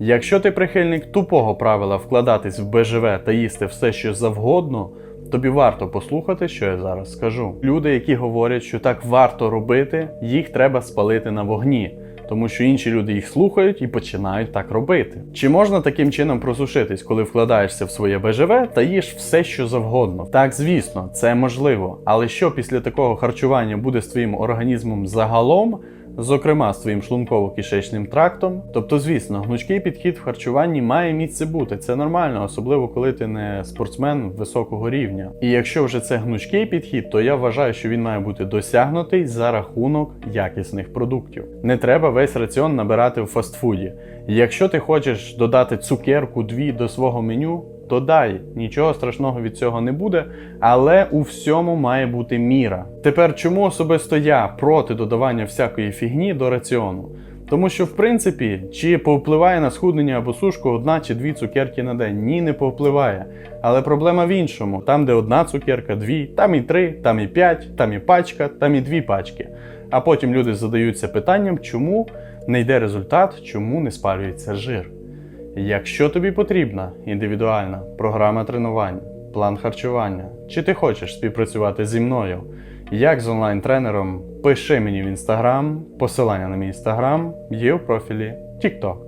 Якщо ти прихильник тупого правила вкладатись в БЖВ та їсти все, що завгодно, тобі варто послухати, що я зараз скажу. Люди, які говорять, що так варто робити, їх треба спалити на вогні. Тому що інші люди їх слухають і починають так робити. Чи можна таким чином просушитись, коли вкладаєшся в своє БЖВ та їш все, що завгодно? Так, звісно, це можливо. Але що після такого харчування буде з твоїм організмом загалом? Зокрема, з твоїм шлунково-кишечним трактом. Тобто, звісно, гнучкий підхід в харчуванні має місце бути. Це нормально, особливо коли ти не спортсмен високого рівня. І якщо вже це гнучкий підхід, то я вважаю, що він має бути досягнутий за рахунок якісних продуктів. Не треба весь раціон набирати в фастфуді. Якщо ти хочеш додати цукерку дві до свого меню, Додай, нічого страшного від цього не буде, але у всьому має бути міра. Тепер чому особисто я проти додавання всякої фігні до раціону? Тому що, в принципі, чи повпливає на схуднення або сушку одна чи дві цукерки на день? Ні, не повпливає. Але проблема в іншому: там, де одна цукерка, дві, там і три, там і п'ять, там і пачка, там і дві пачки. А потім люди задаються питанням, чому не йде результат, чому не спалюється жир. Якщо тобі потрібна індивідуальна програма тренувань, план харчування, чи ти хочеш співпрацювати зі мною, як з онлайн-тренером, пиши мені в інстаграм, посилання на мій інстаграм є у профілі TikTok.